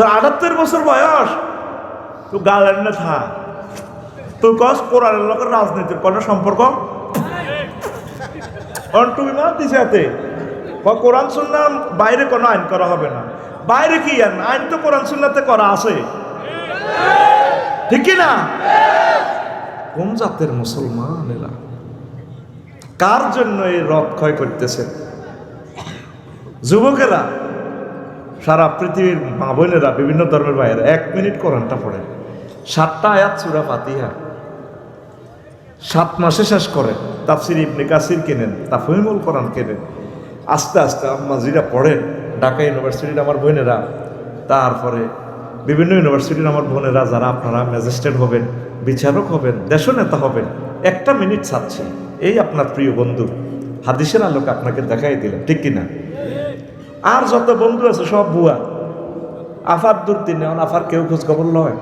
তোর আটাত্তর বছর বয়স। তো না থা তুই কস কোরআনের লোকের রাজনীতির কোনো সম্পর্ক? তুমি মা দিছে কোরআন শুনলাম বাইরে কোনো আইন করা হবে না। বাইরে কি আইন? আইন তো কোরআন শুনলাতে করা আছে। ঠিক না? কোন জাতের মুসলমান এরা? কার জন্য এই রথ ক্ষয় করতেছে? যুবকেরা সারা পৃথিবীর মা বোনেরা, বিভিন্ন ধর্মের বাইরে এক মিনিট কোরআনটা পড়েন সাতটা আয়াত সুরা ফাতিহা। সাত মাসে শেষ করেন তাফসির ইবনে কাসির কেনেন, তাফহিমুল কোরআন কেনেন। আস্তে আস্তে আম্মাজিরা পড়েন। ঢাকা ইউনিভার্সিটির আমার বোনেরা, তারপরে বিভিন্ন ইউনিভার্সিটির আমার বোনেরা, যারা আপনারা ম্যাজিস্ট্রেট হবেন, বিচারক হবেন দেশ নেতা হবেন, একটা মিনিট ছাড়ছে। এই আপনার প্রিয় বন্ধু, হাদিসের আলোকে আপনাকে দেখাই দিলেন ঠিক কিনা? আর যত বন্ধু আছে, সব বুয়া। আফার দূর দিনে আফার কেউ খোঁজ খবর লয়?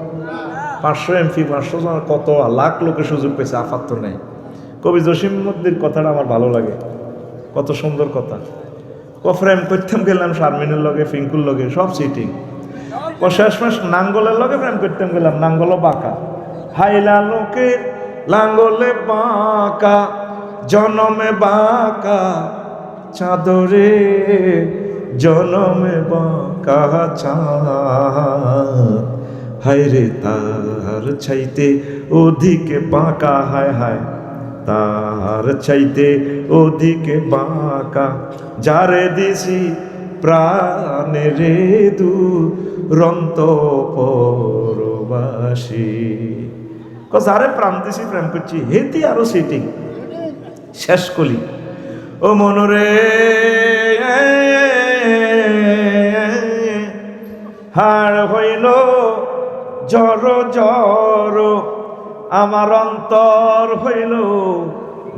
পাঁচশো এমপি পাঁচশো জন, কত? লাখ লোকের সুযোগ পেয়েছে, আফার তো নেই। কবি জসিম মদ্দির কথাটা আমার ভালো লাগে। কত সুন্দর কথা। ক ফ্রেম করতাম, গেলাম শারমিনের লগে, ফিঙ্কুর লগে, সব সিটিং ও শেষ মাস, নাঙ্গলের লগে ফ্রেম করতাম, গেলাম নাঙ্গলও বাঁকা। হাইলা লোকের লাঙ্গলে বাঁকা, জনমে বাঁকা, চাদরে জনমে বাঁকা হায় রে তার চাইতে ওদিকে বাঁকা, হায় হায়। তার চাইতে ওদিকে বাঁকা, যারে দিছি প্রাণে রে দু রন্ত পরবাসী। যারে প্রাণ দিছি, প্রেম করছি হেতি আরও সিটিং। শেষ কলি। ও মনরে হাড় হইল। জর জর আমার অন্তর হইল।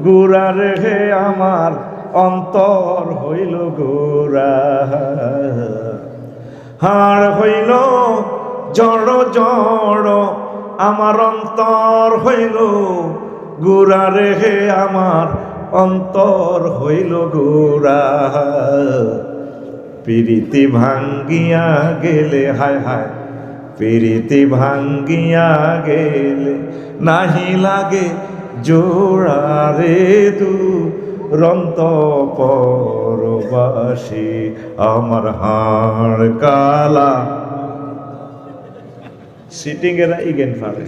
গুড়া রে আমার অন্তর হইল গোরা হাড় হইল, জড় জড়, আমার অন্তর হইল। গুড়া রে আমার অন্তর হইল গোরা প্রীতি ভাঙ্গিয়া গেলে, হায় হায়, প্রীতি ভাঙ্গিয়া গেলে নাহি লাগে জোড়া রে দু রন্ত পরবাসী, আমার হাড় কালা। সিটিং এরা ইগেন পারে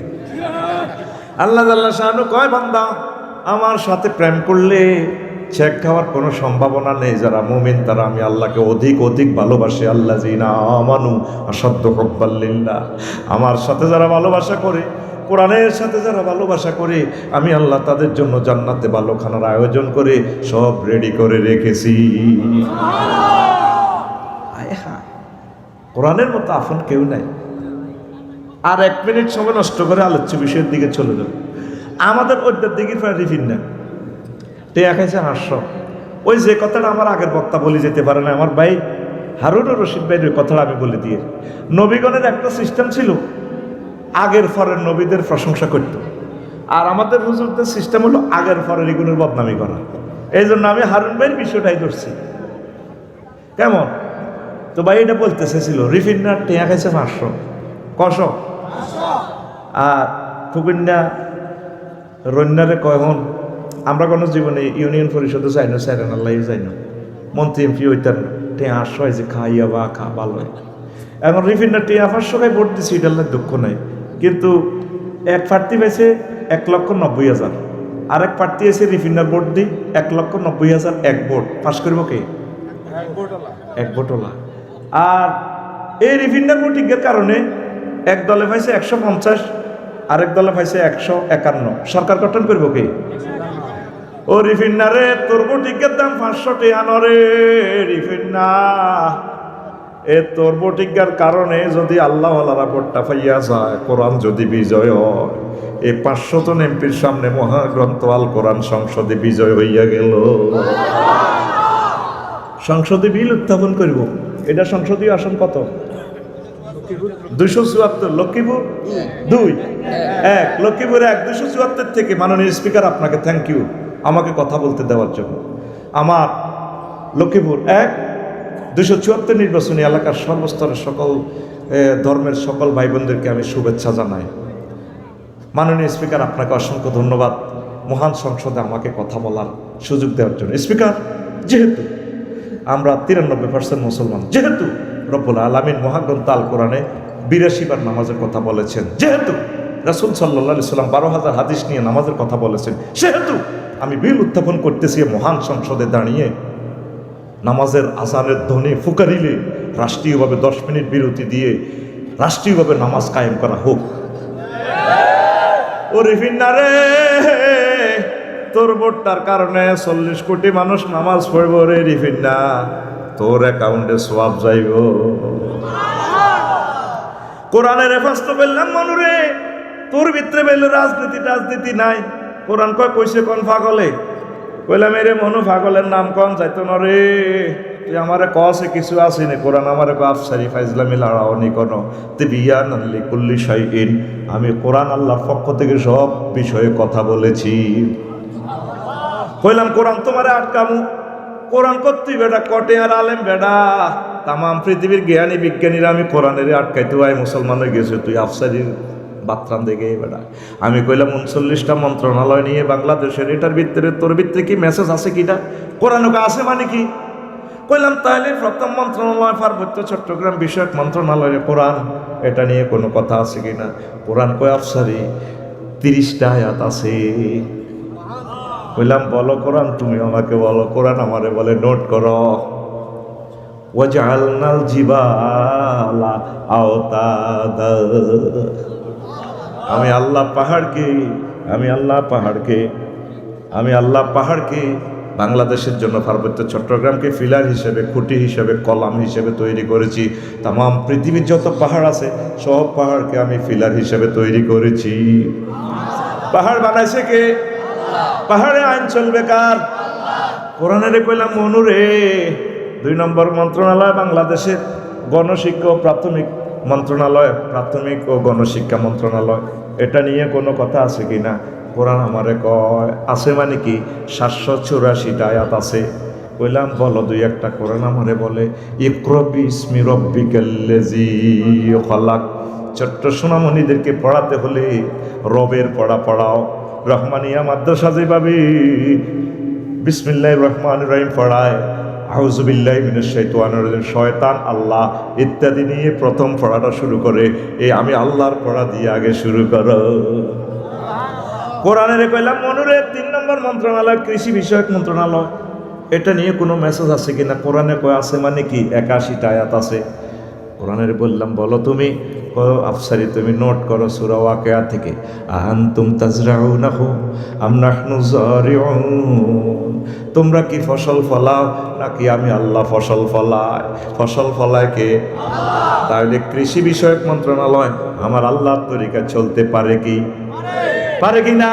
আল্লাহ আল্লাহ শাহানু কয় বান্দা, আমার সাথে প্রেম করলে ছেক খাওয়ার কোনো সম্ভাবনা নেই। যারা মুমিন তারা আমি আল্লাহকে অধিক অধিক ভালোবাসি। আল্লাহ জিনা আমানু অসাধ্য হকবাল্লিল্লা আমার সাথে যারা ভালোবাসা করে কোরআনের সাথে যারা ভালোবাসা করে আমি আল্লাহ তাদের জন্য জান্নাতে ভালো খানার আয়োজন করে সব রেডি করে রেখেছি। আয়। কোরআনের মতো আফন কেউ নাই। আর এক মিনিট সময় নষ্ট করে আলোচ্য বিষয়ের দিকে চলে যাবে। আমাদের ওইটার দিকে প্রায় রিফিন না টেয়া খাইছে হাস্য ওই যে কথাটা আমার আগের বক্তা বলে যেতে পারে না আমার ভাই হারুন রশিদ ভাইয়ের ওই কথাটা আমি বলে দিয়ে নবীগণের একটা সিস্টেম ছিল আগের ফরের নবীদের প্রশংসা করত। আর আমাদের হুজুরদের সিস্টেম হলো আগের ফরের এগুলোর বদনামি করা। এই জন্য আমি হারুন ভাইয়ের বিষয়টাই ধরছি। কেমন? তো ভাই এটা বলতে চেয়েছিল রিফিন্নার টেয়া খাইছে পাঁচশো। কশ? আর ফুকুন্যা রন্যারে কখন আমরা কোনো জীবনে ইউনিয়ন পরিষদে যাই না স্যারেন আল্লাহ যাই না। মন্ত্রী এমপি ওইটার টেয়া হয় যে খাইয়া বা খা ভালো হয়। এখন রিফিন্ডার টেয়া পাঁচশো খাই ভোট দিচ্ছি এটার লাগে দুঃখ নাই। কিন্তু এক প্রার্থী পেয়েছে এক লক্ষ নব্বই হাজার। আরেক প্রার্থী এসে রিফিন্ডার ভোট দিই এক লক্ষ নব্বই হাজার এক ভোট। পাস করব কে? এক ভোটলা আর এই রিফিন্ডার ভোটিংয়ের কারণে এক দলে পাইছে একশো পঞ্চাশ আরেক দলে পাইছে একশো একান্ন। সরকার গঠন করব কে? ও রিফিন্না রে তোর বটিকের দাম পাঁচশো টেয়ানো রে রিফিন্না। এ তোর বটিকার কারণে যদি আল্লাহ ভোটটা পাইয়া যায় কোরআন যদি বিজয় হয়। এই পাঁচশো জন এমপির সামনে মহাগ্রন্থ আল কোরআন সংসদে বিজয় হইয়া গেল। সংসদে বিল উত্থাপন করিব। এটা সংসদীয় আসন কত? দুইশো চুয়াত্তর। লক্ষ্মীপুর? দুই। এক। লক্ষ্মীপুর এক। দুশো চুয়াত্তর থেকে মাননীয় স্পিকার আপনাকে থ্যাংক ইউ আমাকে কথা বলতে দেওয়ার জন্য। আমার লক্ষ্মীপুর এক দুশো চুয়াত্তর নির্বাচনী এলাকার সর্বস্তরের সকল ধর্মের সকল ভাই বোনদেরকে আমি শুভেচ্ছা জানাই। মাননীয় স্পিকার, আপনাকে অসংখ্য ধন্যবাদ মহান সংসদে আমাকে কথা বলার সুযোগ দেওয়ার জন্য। স্পিকার, যেহেতু আমরা তিরানব্বই পার্সেন্ট মুসলমান, যেহেতু রব্বুল আলমিন মহাগ্রন্থ আল কোরআনে বিরাশি বার নামাজের কথা বলেছেন, যেহেতু রাসুল সাল্লা সাল্লাম বারো হাজার হাদিস নিয়ে নামাজের কথা বলেছেন। সেহেতু আমি বিল উত্থাপন করতেছি মহান সংসদে দাঁড়িয়ে। নামাজের আজানের ধ্বনি ফুকারিলে রাষ্ট্রীয়ভাবে দশ মিনিট বিরতি দিয়ে রাষ্ট্রীয়ভাবে নামাজ কায়েম করা হোক। ও তোর ভোটটার কারণে চল্লিশ কোটি মানুষ নামাজ পড়ব রে রিফিন্না তোর অ্যাকাউন্টে সোয়াব যাইব। কোরআনের রেফারেন্স তো বললাম মনুরে। তোর ভিতরে বলল রাজনীতি রাজনীতি নাই। কোরআন কয়, কইছে কোন ফাগলে কইলাম, এরে মনু ফাগলের নাম কন যাইতো না রে? তুই আমারে কসে কিছু আসিনি কোরআন আমারে কো আফসারি ফাইজলামি লাড়াওনি কোনো। তে বিয়া নাল্লি কুল্লি শাইইন। আমি কোরআন আল্লাহর পক্ষ থেকে সব বিষয়ে কথা বলেছি। কইলাম, কোরআন তোমারে আটকামু। কোরআন করতেই বেটা, কটে আর আলেম বেটা। তামাম পৃথিবীর জ্ঞানী বিজ্ঞানীরা আমি কোরআনের আটকাইতে হয়ে গেছে। তুই আফসারির বাত্রান দেখে বেটা। আমি কইলাম, উনচল্লিশটা মন্ত্রণালয় নিয়ে বাংলাদেশের এটার ভিতরে, তোর ভিতরে কি মেসেজ আছে কিটা? কোরআন ওকে আছে মানে কি? কইলাম তাহলে প্রথম মন্ত্রণালয় পার্বত্য চট্টগ্রাম বিষয়ক মন্ত্রণালয়ে কোরআন, এটা নিয়ে কোনো কথা আছে কি না কোরআন কয়, আফসারি, তিরিশটা আয়াত আছে। কইলাম, বলো কোরআন, তুমি আমাকে বলো, কোরআন আমারে বলে, নোট করো। ওয়াজআলনাল জিবালা আওতাদা আমি আল্লাহ পাহাড়কে, আমি আল্লাহ পাহাড়কে, আমি আল্লাহ পাহাড়কে বাংলাদেশের জন্য পার্বত্য চট্টগ্রামকে ফিলার হিসেবে, খুঁটি হিসেবে, কলাম হিসেবে তৈরি করেছি। তাম পৃথিবীর যত পাহাড় আছে, সব পাহাড়কে আমি ফিলার হিসেবে তৈরি করেছি। পাহাড় বানাইছে কে? পাহাড়ে আইন চলবে কার? কোরআনের কইলাম, মনুরে। দুই নম্বর মন্ত্রণালয় বাংলাদেশের গণশিক্ষা প্রাথমিক মন্ত্রণালয়, প্রাথমিক ও গণশিক্ষা মন্ত্রণালয়। এটা নিয়ে কোনো কথা আছে কি না? কোরআন আমারে কয়, আছে মানে কি? সাতশো চুরাশিটা আয়াত আছে। কইলাম, বলো দুই একটা কোরআন আমারে বলে ইক্রবি ইসমি রব্বিকাল্লাজি খলাক। ছোট্ট সোনামণিদেরকে পড়াতে হলে রবের পড়া পড়াও। রহমানিয়া মাদ্রাসা যেভাবে বিসমিল্লাহ রহমান রহিম পড়ায় আউজুবিল্লাহ রাজিম, শয়তান আল্লাহ ইত্যাদি নিয়ে প্রথম পড়াটা শুরু করে। এই আমি আল্লাহর পড়া দিয়ে আগে শুরু করো। কোরআনের কইলাম মনুরে তিন নম্বর মন্ত্রণালয় কৃষি বিষয়ক মন্ত্রণালয়। এটা নিয়ে কোনো মেসেজ আছে কিনা? কোরআনে কয় আছে মানে কি? একাশিটা আয়াত আছে। কোরআনের বললাম বলো তুমি আফসারি তুমি নোট করো সুরা ওয়াকিয়া থেকে। আনতুম তাজরাউনাহু আম নাহনু জারিউন। তোমরা কি ফসল ফলাও? নাকি আমি আল্লাহ ফসল ফলাই? ফসল ফলায় কে? তাহলে কৃষি বিষয়ক মন্ত্রণালয় আমার আল্লাহর তরিকা চলতে পারে কি? পারে কি না?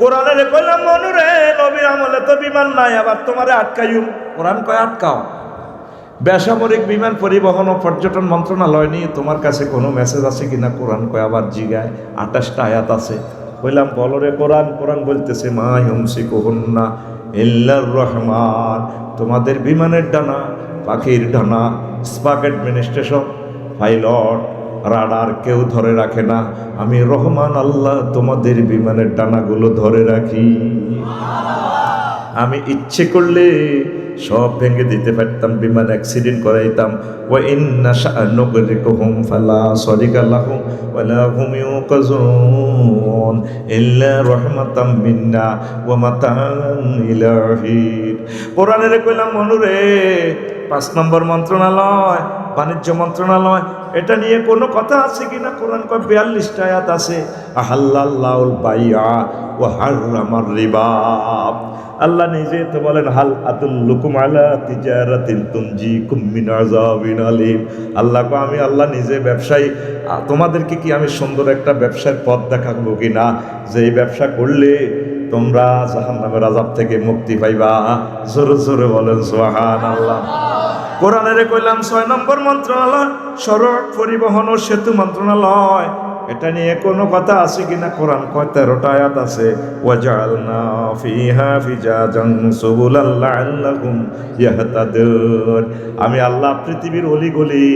কোরআনের কইলাম মনুরে নবীর আমলে তো বিমান নাই আবার তোমারে আটকাইম কোরআন কয় আটকাও? বেসামরিক বিমান পরিবহন ও পর্যটন মন্ত্রণালয় নিয়ে তোমার কাছে কোনো মেসেজ আছে কিনা? কোরআন কয় আবার জিগায়, আঠাশটা আয়াত আছে। বললাম বলো রে কোরআন কোরআন বলতেছে, মা হিমসি কোহন্না ইল্লার রহমান। তোমাদের বিমানের ডানা, পাখির ডানা, স্পাক অ্যাডমিনিস্ট্রেশন, পাইলট, রাডার কেউ ধরে রাখে না। আমি রহমান আল্লাহ, তোমাদের বিমানের ডানাগুলো ধরে রাখি। আমি ইচ্ছে করলে সব ভেঙে দিতে পারতাম, বিমান অ্যাক্সিডেন্ট করাইতাম। ও ইন্না শানুকরিকুহুম ফালা সরিকা লাহুম ওয়ালা হুম ইউকাজুন ইল্লা রাহমাতাম মিন্না ওয়া মাতান ইলাহির কোরআনের কইলাম মনুরে পাঁচ নম্বর মন্ত্রণালয়, বাণিজ্য মন্ত্রণালয়, এটা নিয়ে কোনো কথা আছে কিনা কোরআন কয়, বিয়াল্লিশটা আয়াত আছে। আহাল্লাল্লাহুল বাইয়া ও হাররামার রিবাব। আল্লাহ নিজে তো বলেন, হাল আতুল্লুকুম আলা তিজারাতিন তুনজিকুম মিন আযাবিন আলিম। আল্লাহ আমি আল্লাহ নিজে ব্যবসায়ী তোমাদেরকে কি আমি সুন্দর একটা ব্যবসার পথ দেখাবো কি না? যে এই ব্যবসা করলে তোমরা জাহান্নামের আযাব থেকে মুক্তি পাইবা। জোরে জোরে বলেন, সুবহানাল্লাহ। কোরআনের কইলাম, ছয় নম্বর মন্ত্রণালয়, সড়ক পরিবহন ও সেতু মন্ত্রণালয়। এটা নিয়ে কোনো কথা আছে কিনা? কোরআন কয়, তেরোটা আয়াত আছে ওয়াজালনা ফিহা ফিজাজান সুবুলাল লাআল্লাকুম ইয়াহতাদুন। আমি আল্লাহ পৃথিবীর অলিগলি,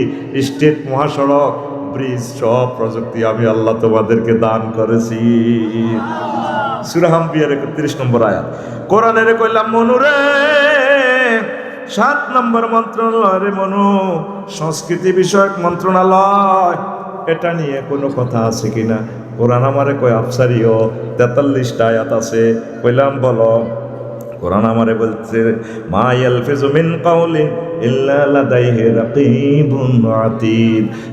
স্টেট মহাসড়ক, ব্রিজ সব প্রযুক্তি আমি আল্লাহ তোমাদেরকে দান করেছি। সুরাহাম বিয়ার একত্রিশ নম্বর আয়াত। কোরআনের কইলাম মনুরে সাত নম্বর মন্ত্রণালয় রে মনু, সংস্কৃতি বিষয়ক মন্ত্রণালয় এটা নিয়ে কোনো কথা আছে কি না কোরআন আমারে কয়, আফসারিও, তেতাল্লিশটা আয়াত আছে। কইলাম, বলো। কোরআন আমারে বলছে, মা ইয়ালফিজু মিন কাউলিন ইল্লা লাদাইহি রাকিবুন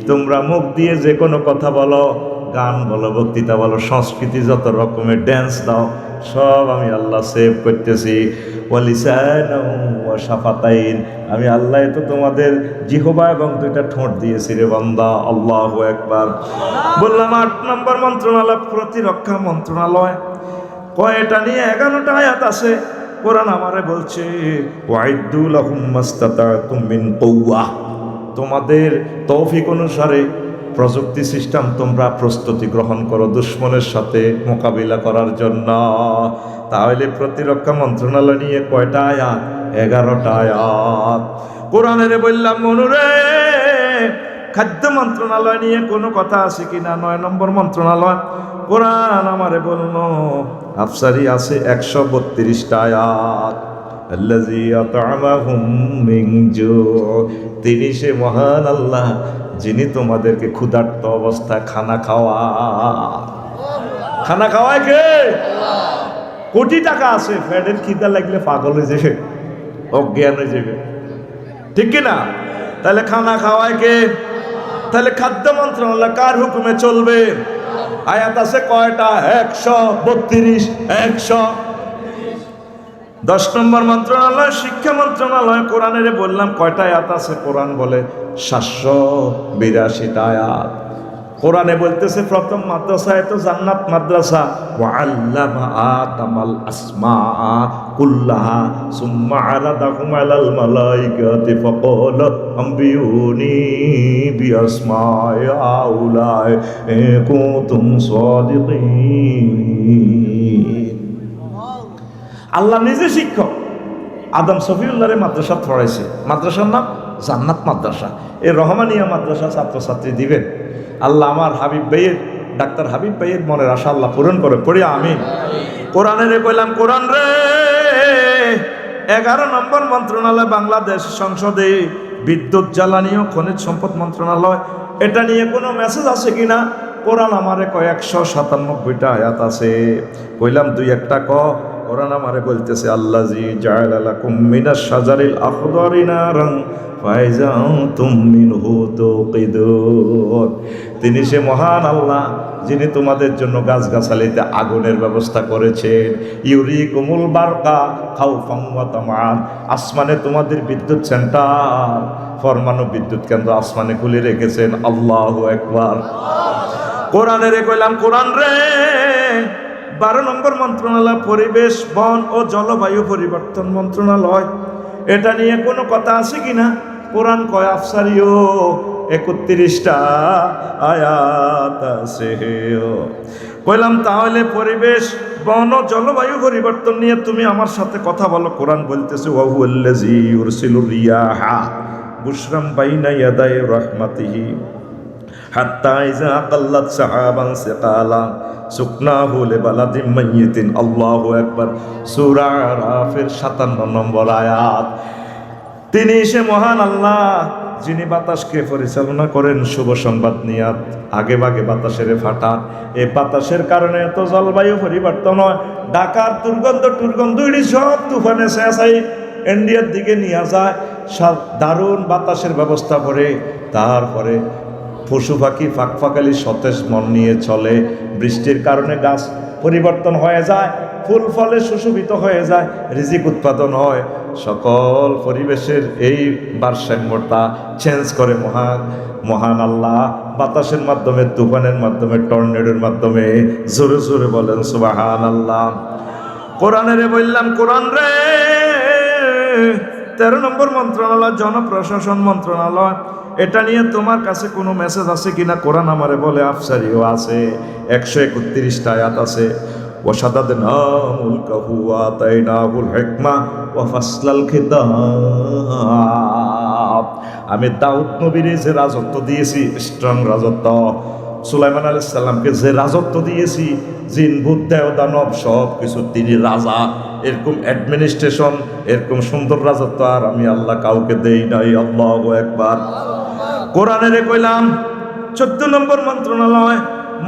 তোমরা মুখ দিয়ে যে কোনো কথা বলো। গান বলো বক্তৃতা বলো সংস্কৃতি যত রকমের ড্যান্স দাও সব আমি আল্লাহ সেভ করতেছি। শাফাতাইন আমি আল্লাহ তো তোমাদের জিহবা এবং দুইটা ঠোঁট দিয়েছি রে বান্দা আল্লাহ একবার বললাম আট নম্বর মন্ত্রণালয় প্রতিরক্ষা মন্ত্রণালয় কয়টা নিয়ে এগারোটা আয়াত আছে কোরআন আমারে বলছে ওয়াইদুল আহম্মাস্তাতাতুম মিন কৌয়া তোমাদের তৌফিক অনুসারে প্রযুক্তি সিস্টেম তোমরা প্রস্তুতি গ্রহণ করো দুশ্মনের সাথে মোকাবিলা করার জন্য। তাহলে প্রতিরক্ষা মন্ত্রণালয় নিয়ে কয়টা আয়াত? এগারোটা আয়াত। কোরআনের বললাম মনুরে খাদ্য মন্ত্রণালয় নিয়ে কোনো কথা আছে কিনা নয় নম্বর মন্ত্রণালয়, কোরআন আমারে বলল আফসারি আছে একশো বত্রিশটা আয়াত। তিনি সে মহান আল্লাহ যিনি তোমাদেরকে ক্ষুধার্ত অবস্থায় খানা খাওয়া। খানা খাওয়ায় কে? কোটি টাকা আছে, ফ্যাটের খিদা লাগলে পাগল হয়ে যাবে, অজ্ঞান হয়ে যাবে। ঠিক কি না তাহলে খানা খাওয়ায় কে? তাহলে খাদ্য মন্ত্রণালয় কার হুকুমে চলবে? আয়াত আছে কয়টা? একশো, বত্রিশ, একশো। দশ নম্বর মন্ত্রণালয়, শিক্ষা মন্ত্রণালয়, কোরআনের বললাম, কয়টা আয়াত আছে? কোরআন বলে সাতশো বিরাশিটা আয়াত। কোরআনে বলতেছে, প্রথম মাদ্রাসায় তো জান্নাত মাদ্রাসা। ওয়াল্লামা আতামাল আসমা কুল্লাহা, সুম্মা আরাদাহুম আলাল মালাইকাতি ফাকাল আম্বিউনি বিআসমাই আউলাই কুনতুম সাদিকিন। আল্লাহ নিজে শিক্ষক। আদম সফিউল্লাহরে মাদ্রাসা পড়াইছে। মাদ্রাসার নাম জান্নাত মাদ্রাসা। এই রহমানিয়া মাদ্রাসা ছাত্রছাত্রী দিবেন। আল্লাহ আমার হাবিব ভাইয়ের ডাক্তার হাবিব ভাইয়ের মনের আশা আল্লাহ পূরণ করে। পড়ি আমি কোরআনের কইলাম, কোরআন রে, এগারো নম্বর মন্ত্রণালয় বাংলাদেশ সংসদে বিদ্যুৎ, জ্বালানি ও খনিজ সম্পদ মন্ত্রণালয়। এটা নিয়ে কোনো মেসেজ আছে কিনা? কোরআন আমারে কয়েকশো সাতানব্বইটা আয়াত আছে। কইলাম, দুই একটা ক। কোরআন আমারে বলতেছে আল্লাহ জি জায়ালাকুম মিনাশ শাজারিল আখদারি নারান ফাইজাউতুম মিনহু তুকিদুন। তিনি সে মহান আল্লাহ, যিনি তোমাদের জন্য গাছগাছালিতে আগুনের ব্যবস্থা করেছেন। ইউরি কুমুল বারকা খাও ফাংওয়াতামান আসমানে তোমাদের বিদ্যুৎ সেন্টার, ফরমানু বিদ্যুৎ কেন্দ্র আসমানে খুলে রেখেছেন। আল্লাহ একবার কোরআনে রে কইলাম, কোরআন রে বারো নম্বর মন্ত্রণালয়, পরিবেশ, বন ও জলবায়ু পরিবর্তন মন্ত্রণালয়। এটা নিয়ে কোনো কথা আছে কি না? কোরআন কয়, আফসারিও, একত্রিশটা আয়াত আছে কইলাম, তাহলে পরিবেশ, বন ও জলবায়ু পরিবর্তন নিয়ে তুমি আমার সাথে কথা বলো। কোরআন বলতেছে ওয়াহু আল্লাজি ইউরসিলুর রিয়াহা বুশরাম বাইনা ইয়াদাই রাহমাতিহি। হাত্তা ইজা আকাল্লাত সাহাবান সিকালা, সুকনাহু লিবালাদিম মাইয়িতিন। আল্লাহু আকবার। সূরা আরাফের 57 নম্বর আয়াত। তিনি সে মহান আল্লাহ, যিনি বাতাসকে পরিচালনা করেন, শুভ সংবাদ নিয়াত। আগে বাগে বাতাসের ফাটান এই বাতাসের কারণে এত জলবায়ু পরিবর্তন হয়। ঢাকার দুর্গন্ধ টুর্গন্ধ সব তুফানে ইন্ডিয়ার দিকে নিয়ে যায়। দারুণ বাতাসের ব্যবস্থা করে। তারপরে পশু পাখি ফাঁক ফাঁকালি সতেজ মন নিয়ে চলে। বৃষ্টির কারণে গাছ পরিবর্তন হয়ে যায়, ফুল ফলে সুশোভিত হয়ে যায়, রিজিক উৎপাদন হয়। সকল পরিবেশের এই ভারসাম্যটা চেঞ্জ করে মহান মহান আল্লাহ। বাতাসের মাধ্যমে, তুফানের মাধ্যমে, টর্নেডোর মাধ্যমে জোরে জোরে বলেন সুবাহান আল্লাহ কোরআনের বললাম, কোরআন রে! তেরো নম্বর মন্ত্রণালয়, জনপ্রশাসন মন্ত্রণালয়। এটা নিয়ে তোমার কাছে কোনো মেসেজ আছে কিনা? কোরআন আমারে বলে, আফসারিও আছে, একশো একত্রিশটা আয়াত আছে। ওসাদাদ আমি দাউদ নবীর যে রাজত্ব দিয়েছি স্ট্রং রাজত্ব। সুলাইমান আলি সাল্লামকে যে রাজত্ব দিয়েছি, জিন বুদ্ধায় দানব সব কিছু তিনি রাজা। এরকম অ্যাডমিনিস্ট্রেশন এরকম সুন্দর রাজত্ব আর আমি আল্লাহ কাউকে দেই নাই, আল্লাহ একবার। কোরআনের কইলাম, চোদ্দ নম্বর মন্ত্রণালয়,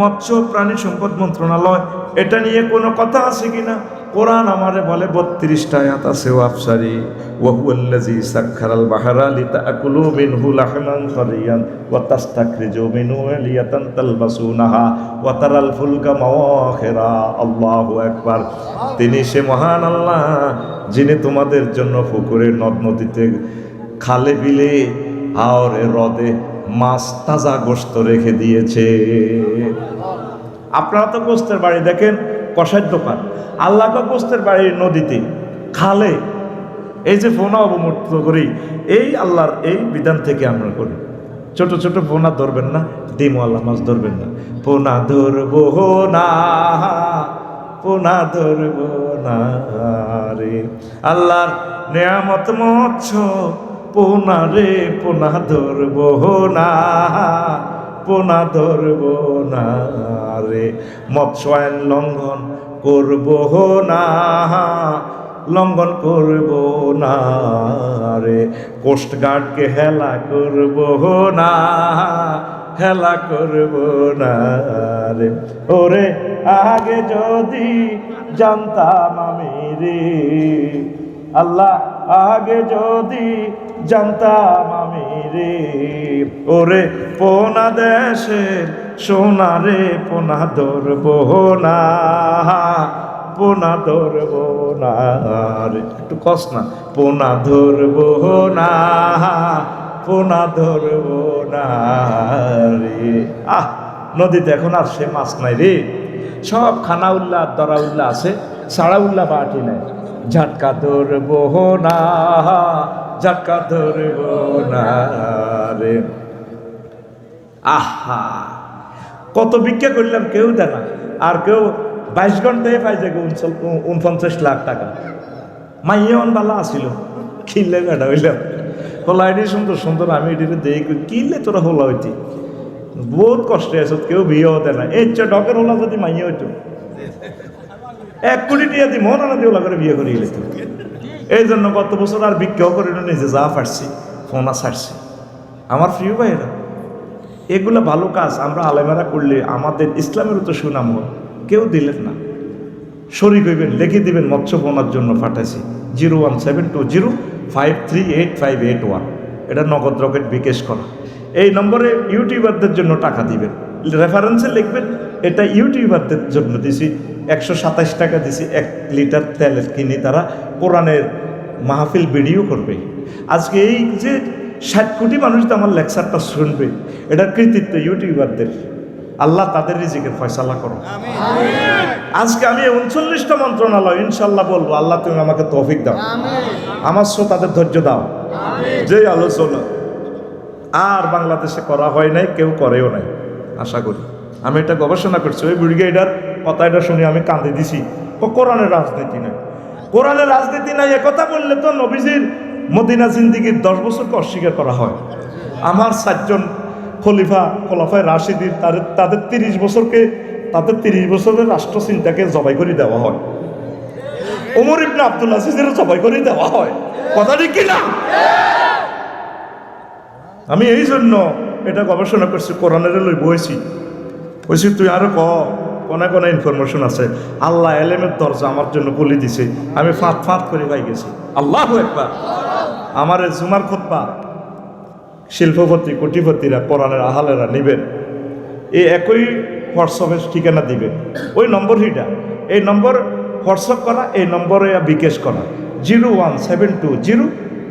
মৎস্য প্রাণী সম্পদ মন্ত্রণালয়, এটা নিয়ে কোনো কথা আছে কিনা কোরআন আমারে বলে বত্রিশটা আয়াত আছে আফসারি ওয়াহুয়াল্লাজি সাক্ষারাল বাহারা লিতাকুলু মিনহু লাহমান তারিয়ান ওয়া তাস্তাখরিজু মিনহু লিয়াতান তালবাসুনাহা, ওয়া তারাল ফুলকা মাওয়াখিরা, আল্লাহু আকবার। তিনি সে মহান আল্লাহ, যিনি তোমাদের জন্য পুকুরে নদ নদীতে খালে বিলে আর হ্রদে মাছ তাজা গোস্ত রেখে দিয়েছে। আপনারা তো গোস্তের বাড়ি দেখেন কষার দোকান। আল্লাহ তো গোস্তের বাড়ি নদীতে, খালে। এই যে ফোনা অবমূর্ত করি, এই আল্লাহর এই বিধান থেকে আমরা করি। ছোট ছোট পোনা ধরবেন না ডিমো আল্লাহ মাছ ধরবেন না। পোনা ধরবো না পোনা ধরবো না রে। আল্লাহর নেয়ামত মৎস্য পোনা রে, পোনা ধরবো না, পোনা ধরবো না রে। মৎস্য লঙ্ঘন করব না, লঙ্ঘন করব না রে। কোস্ট গার্ডকে হেলা করব না, হেলা করব না রে। ওরে, আগে যদি জানতাম আমি রে আল্লাহ, আগে যদি জানতাম আমি রে, ওরে পোনা দেশের সোনা রে, পোনা ধরব না, পোনা ধরব না রে একটু কস না, পোনা ধরব না, পোনা ধরব না রে আহ, নদীতে এখন আর সে মাছ নাই রে, সব খানা উল্লাহ দরা উল্লাহ আছে সাড়া উল্লাহ বাটি নাই। ঝাটকা ধরব না ঝাটকা ধরব না রে। আহা, কত ভিক্ষা করলাম কেউ দেয় না। আর কেউ বাইশ ঘন্টায় পাই যাবে উনপঞ্চাশ লাখ টাকা। মাইয়ন বালা আসিল কিনলে বেটা হইলাম। হলা এটি সুন্দর সুন্দর, আমি এটিতে দেই কিনলে তোরা হলা হইতি। বহুত কষ্টে আছে কেউ বিয়ে হতে না। এই ডকের হলা যদি মাইয়া হইতো। এক কোটি টিয়া দি মন আনা দিয়ে করে বিয়ে করে গেলে এই জন্য গত বছর আর ভিক্ষাও করে নিজে যা পারছি ফোনা ছাড়ছি। আমার প্রিয় ভাইয়েরা, এগুলো ভালো কাজ আমরা আলেমেরা করলে আমাদের ইসলামেরও তো সুনাম হয়। কেউ দিলেন না। শরিক হইবেন, লিখে দিবেন, মৎস্য বোনার জন্য পাঠাইছি zero one seven two zero five three eight five eight one. এটা নগদ রকেট বিকেশ করা। এই নম্বরে ইউটিউবারদের জন্য টাকা দিবেন। রেফারেন্সে লিখবেন, এটা ইউটিউবারদের জন্য দিছি। একশো সাতাশ টাকা দিছি, এক লিটার তেল কিনে তারা কোরআনের মাহফিল ভিডিও করবে। আজকে এই যে ষাট কোটি মানুষ তো আমার লেকচারটা শুনবে, এটার কৃতিত্ব ইউটিউবারদের। আল্লাহ তাদের রিজিকের ফয়সালা করো। আজকে আমি উনচল্লিশটা মন্ত্রণালয়, ইনশাল্লাহ বলব, আল্লাহ তুমি আমাকে তৌফিক দাও। আমার শ্রোতাদের ধৈর্য দাও। যে আলোচনা আর বাংলাদেশে করা হয় নাই, কেউ করেও নাই, আশা করি। আমি এটা গবেষণা করছি, ওই ব্রিগেডার কথা এটা শুনে আমি কাঁদে দিছি। ও কোরআনের রাজনীতি নাই। কোরআনের রাজনীতি নাই কথা বললে তো নবীজির মদিনা জিন্দিগির দশ বছরকে অস্বীকার করা হয়। আমার চারজন খলিফা, খোলাফায় রাশিদির তাদের তাদের তিরিশ বছরকে, তাদের তিরিশ বছরের রাষ্ট্র চিন্তাকে জবাই করে দেওয়া হয়। ওমর ইবনে আব্দুল আজিজের জবাই করে দেওয়া হয়। কথা ঠিক কিনা? আমি এই জন্য এটা গবেষণা করছি কোরআনের লই বইছি বলছি তুই আরও ক? কোনা কোনা ইনফরমেশন আছে। আল্লাহ এলেমের দরজা আমার জন্য বলে দিছে। আমি ফাঁত ফাঁত করে পাই গেছি। আল্লাহ একবার আমার জুমার খোদ্া শিল্পপতি, কোটিপতিরা কোরআনের আহালেরা নেবেন। এই একই হোয়াটসঅ্যাপের ঠিকানা দিবেন। ওই নম্বর হিটা। এই নম্বর হোয়াটসঅ্যাপ করা, এই নম্বরে বিকেশ করা। Zero one seven two zero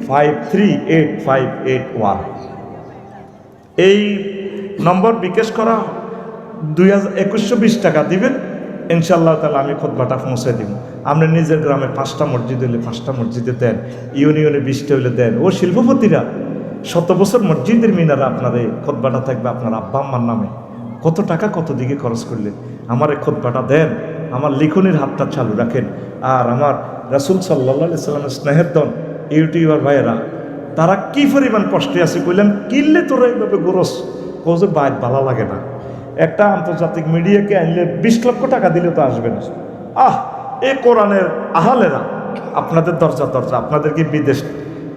five three eight five eight one. এই নম্বর বিকেশ করা দুই হাজার একুশশো বিশ টাকা দিবেন ইনশাল্লাহ তাহলে আমি খোদবাটা পৌঁছে দিব। আপনি নিজের গ্রামে পাঁচটা মসজিদ হইলে পাঁচটা মসজিদে দেন, ইউনিয়নে বিশটা হইলে দেন। ও শিল্পপতিরা শত বছর মসজিদের মিনারে আপনার এই খোদবাটা থাকবে আপনার আব্বা আম্মার নামে। কত টাকা কত দিকে খরচ করলেন? আমার এই খোদবাটা দেন, আমার লিখনির হাতটা চালু রাখেন। আর আমার রাসুল সাল্লাহ সাল্লামের স্নেহের দন ইউটিউবার ভাইয়েরা, তারা কি পরিমাণ কষ্টে আছে কইলাম কিনলে তোরা এইভাবে গোরস? কোজ বাইর ভালো লাগে না। একটা আন্তর্জাতিক মিডিয়াকে আনলে বিশ লক্ষ টাকা দিলেও তো আসবে না। আহ এ কোরআনের আহালেরা, আপনাদের দরজা দরজা আপনাদেরকে বিদেশ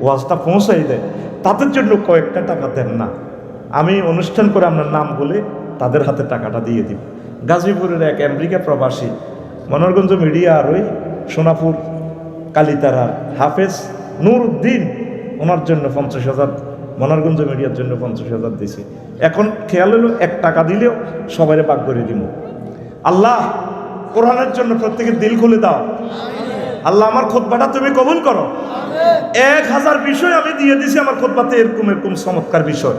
ওয়াজটা পৌঁছাই দেয়? তাদের জন্য কয়েকটা টাকা দেন না। আমি অনুষ্ঠান করে আপনার নাম বলে তাদের হাতে টাকাটা দিয়ে দিব। গাজীপুরের এক আমেরিকা প্রবাসী, মনোরগঞ্জ মিডিয়া আর ওই সোনাপুর কালিতারা হাফেজ নুরউদ্দিন ওনার জন্য পঞ্চাশ হাজার মনারগঞ্জ মিডিয়ার জন্য পঞ্চাশ হাজার দিছি। এখন খেয়াল হলো, এক টাকা দিলেও সবাই বাক করে দিব আল্লাহ কোরআনের জন্য প্রত্যেকের দিল খুলে দাও। আল্লাহ আমার খোদবাটা তুমি কবুল করো। এক হাজার বিষয় আমি দিয়ে দিছি, আমার খোদবাতে এরকম এরকম চমৎকার বিষয়।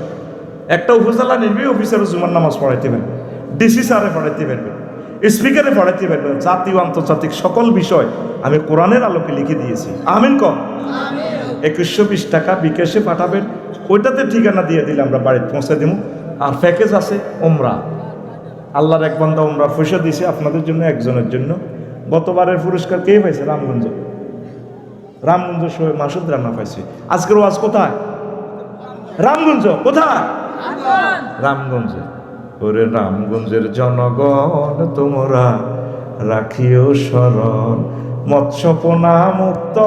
একটা উপজেলা নির্বাহী অফিসার জুমার নামাজ পড়াইতে পারবে, ডিসি স্যারে পড়াইতে পারবে, স্পিকারে পড়াইতে পারবে জাতীয় আন্তর্জাতিক সকল বিষয় আমি কোরআনের আলোকে লিখে দিয়েছি। আমিন কম। একুশশো বিশ টাকা, বিকাশে পাঠাবেন। ওইটাতে ঠিকানা দিয়ে দিলে আমরা বাড়িতে পৌঁছে দেবো আর প্যাকেজ আছে ওমরা। আল্লাহর এক বান্দা ওমরা পয়সা দিয়েছে আপনাদের জন্য, একজনের জন্য। গতবারের পুরস্কার কে পাইছে? রামগঞ্জ। রামগঞ্জ শোয়ে মাসুদ রান্না পাইছে। আজকের ওয়াজ কোথায়? রামগঞ্জ কোথায়? রামগঞ্জ। ওরে রামগঞ্জের জনগণ, তোমরা রাখিও স্মরণ মৎস্যপনা মুক্ত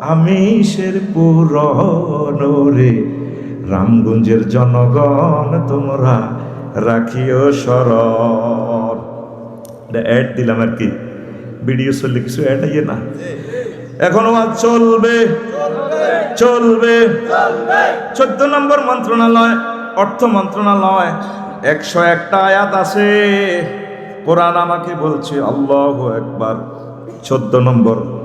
করণ আমিষের পূরণ রে। রামগঞ্জের জনগণ, তোমরা রাখিও স্মরণ অ্যাড দিলাম আর কি। ভিডিও চললে কিছু অ্যাড আইয়ে না? এখনও আজ চলবে। চলবে। চোদ্দ নম্বর মন্ত্রণালয়, অর্থ মন্ত্রণালয়, একশো একটা আয়াত আছে। কোরআন আমাকে বলছে, আল্লাহ একবার। চোদ্দ নম্বর।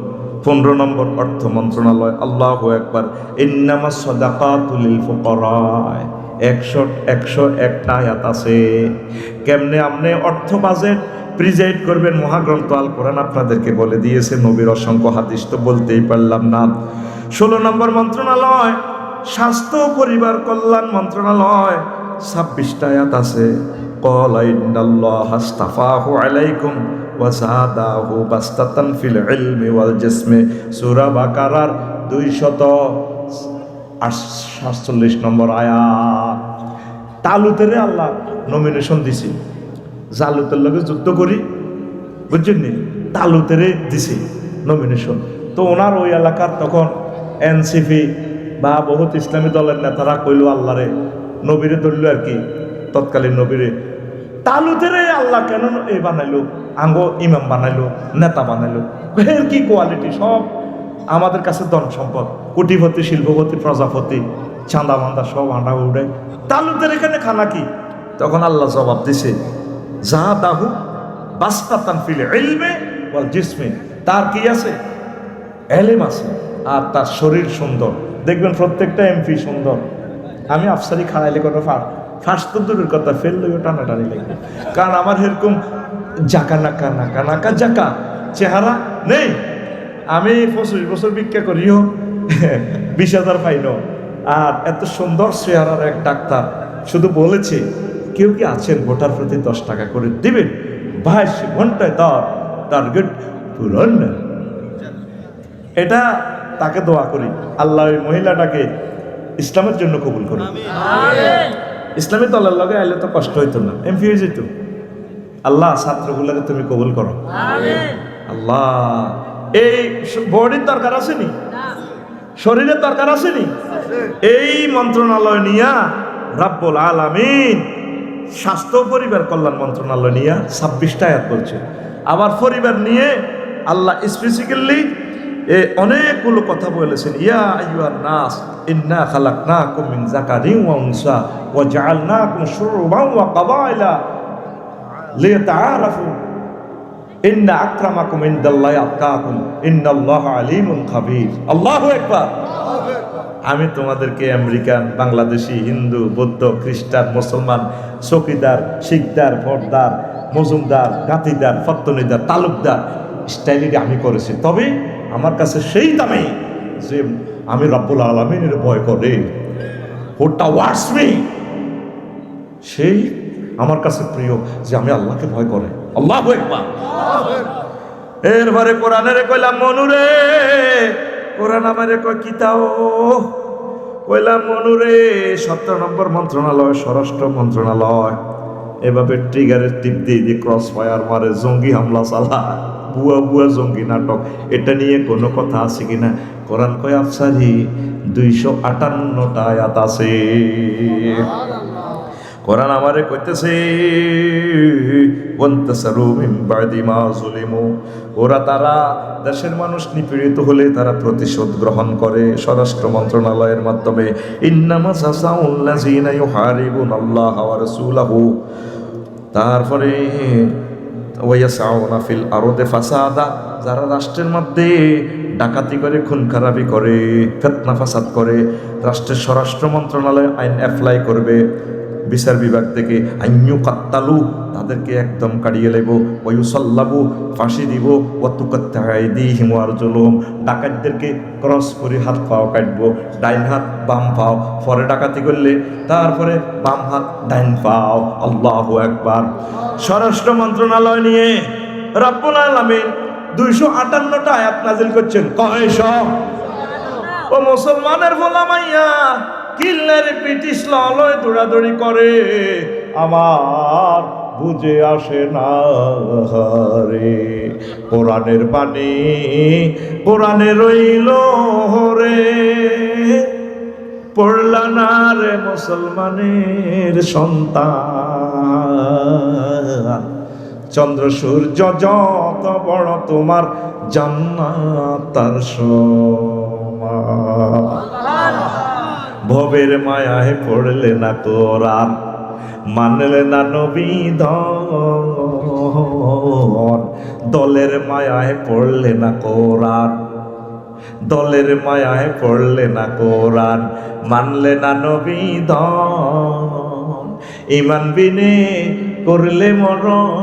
পনেরো নম্বর অর্থ মন্ত্রণালয়, আল্লাহ একবার ইন্নামা সদাকাতুলিল ফকরায় একশো একশো একটা আয়াত আছে। কেমনে আপনি অর্থ বাজেট প্রিজাইড করবেন মহাগ্রন্থ আল কোরআন আপনাদেরকে বলে দিয়েছে, নবীর অসংখ্য হাদিস তো বলতেই পারলাম না। ষোলো নম্বর মন্ত্রণালয়, স্বাস্থ্য পরিবার কল্যাণ মন্ত্রণালয়, ছাব্বিশটা আয়াত আছে। কলাইন্দাল্লাহ হাস্তাফাহু আলাইকুম ওয়াসাদাহু বাস্তাতান ফিল ইলমি ওয়াল জিসমে। সূরা বাকারার 247 আয়াত। তালুতেরে আল্লাহ নমিনেশন দিছি। জালুতের লগে যুদ্ধ করি, বুঝছেন নি? তালুতেরে দিছি নমিনেশন তো ওনার ওই এলাকার তখন এনসিপি বা বহুত ইসলামী দলের নেতারা কইল আল্লাহরে, নবীরে ধরল আর কি, তৎকালীন নবীরে। তালুতেরে আল্লাহ কেন এই বানাইলো? আঙ্গ ইমাম বানাইলো, নেতা বানাইলো। এর কি কোয়ালিটি সব আমাদের কাছে ধন সম্পদ। কোটিপতি, শিল্পপতি, প্রজাপতি, চাঁদা মান্দা সব আন্ডা উড়ে। তালুদের এখানে খানা কি? তখন আল্লাহ জবাব দিছে যা দাহু বাস্তাতান ফিলে এলমে ওয়াল জিসমে। তার কি আছে? এলেম আছে, আর তার শরীর সুন্দর। দেখবেন প্রত্যেকটা এমপি সুন্দর। আমি আফসারি খাড়াইলে কোনো ফার ফার্স্ট তো দূরের কথা ফেললেও টানাটানি লাগবে। কারণ আমার এরকম জাকা নাকা নাকা নাকা জাকা, চেহারা নেই। আমি পঁচিশ বছর ভিক্ষা করিও, বিশ হাজার পাইল আর এত সুন্দর চেহারার এক ডাক্তার, শুধু বলেছে, কেউ কি আছেন ভোটার প্রতি দশ টাকা করে দিবেন? বাইশ ঘন্টায় তার টার্গেট পূরণ। এটা তাকে দোয়া করি, আল্লাহ ওই মহিলাটাকে ইসলামের জন্য কবুল করুন ইসলামী দলের লগে আইলে তো কষ্ট হইতো না, এমপি হয়ে যেত আল্লাহ, ছাত্রগুলোকে তুমি কবুল করো। আল্লাহ, এই বডির দরকার আসেনি শরীরের দরকার আসেনি এই মন্ত্রণালয় নিয়া রাব্বুল আলামিন, স্বাস্থ্য পরিবার কল্যাণ মন্ত্রণালয় নিয়ে ছাব্বিশটা আয়াত বলছে। আবার পরিবার নিয়ে আল্লাহ স্পেসিক্যালি এ অনেকগুলো কথা বলেছেন, ইয়া আইয়ুহান নাস, ইন্না খালাকনাকুম মিন যাকারিন ওয়া উনসা ওয়া জাআলনাকুম শুরুবান ওয়া কাবাইলা লিতাআরাফু। ইন্না আকরামাকুম ইনদাল্লাহি আতকাকুম, ইন্নাল্লাহা আলিমুন খাবীর। আল্লাহু আকবার। আমি তোমাদেরকে আমেরিকান, বাংলাদেশি, হিন্দু, বৌদ্ধ, খ্রিস্টান, মুসলমান, চকিদার, শিকদার ফর্দার মজুমদার গাঁতিদার ফত্তনিদার, তালুকদার স্টাইলি আমি করেছি। তবে আমার কাছে সেই দামে যে আমি রব্বুল আলমিনের ভয় করে, ওটা ওয়ার্স মি সেই আমার কাছে প্রিয় যে আমি আল্লাহকে ভয় করে। আল্লাহ এরপরে কোরআনের কইলাম, মনুরে, কোরআন আমারে কয়, কিতাও? কইলাম, মনুরে, সতেরো নম্বর মন্ত্রণালয়, স্বরাষ্ট্র মন্ত্রণালয়। এভাবে ট্রিগারের টিপ দিয়ে দিয়ে ক্রস ফায়ার মারে, জঙ্গি হামলা চালা বুয়া বুয়া জঙ্গি নাটক, এটা নিয়ে কোনো কথা আছে কিনা? কোরআন কয়, আফসারি, দুইশো আটান্নটা আয়াত আছে। কোরআন আমারে কইতেছে ওরা তারা দেশের মানুষ নিপীড়িত হলে তারা প্রতিশোধ গ্রহণ করে স্বরাষ্ট্র মন্ত্রণালয়ের মাধ্যমে। ইন্নামা তারপরে ওয়াইয়াসাউনা ফিল আরদে ফাসাদা, যারা রাষ্ট্রের মধ্যে ডাকাতি করে খুন খারাপি করে, ফেতনা ফাসাদ করে, রাষ্ট্রের স্বরাষ্ট্র মন্ত্রণালয় আইন অ্যাপ্লাই করবে বিচার বিভাগ থেকে আইনু কাত্তালু তাদেরকে একদম কাড়িয়ে লেব ওয়ুসল্লাবু, ফাঁসি দিব। ওয়াতুকাত্তাই দি হিমুয়ার জলম ডাকাতদেরকে ক্রস করে হাত পাও কাটবো। ডাইন হাত, বাম পাও, পরে ডাকাতি করলে তারপরে বাম হাত, ডাইন পাও। আল্লাহ একবার স্বরাষ্ট্র মন্ত্রণালয় নিয়ে রব্বুল আলামিন দুইশো আটান্নটা আয়াত নাজিল করছেন। কয়শ ও মুসলমানের ভোলামাইয়া কিল্লার ব্রিটিশ লয় দৌড়াদৌড়ি করে, আমার বুঝে আসে না রে। কোরআনের বাণী, কোরআনে রইল রে। পড়লা না রে মুসলমানের সন্তান। চন্দ্র সূর্য যত বড় তোমার জান্নাত, তার সমান। ভবের মায়ায় পড়লে না কোরআন মানলে না নবী দলের মায়ায় পড়লে না কোরআন দলের মায়ায় পড়লে না কোরআন মানলে না নবী ইমান বিনে করলে মরণ।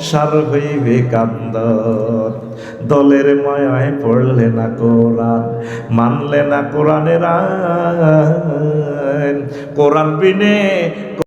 সার হইবে কান্দন। দলের মায়ায় পড়লে না কোরআন মানলে না কোরআনের কোরআন বিনে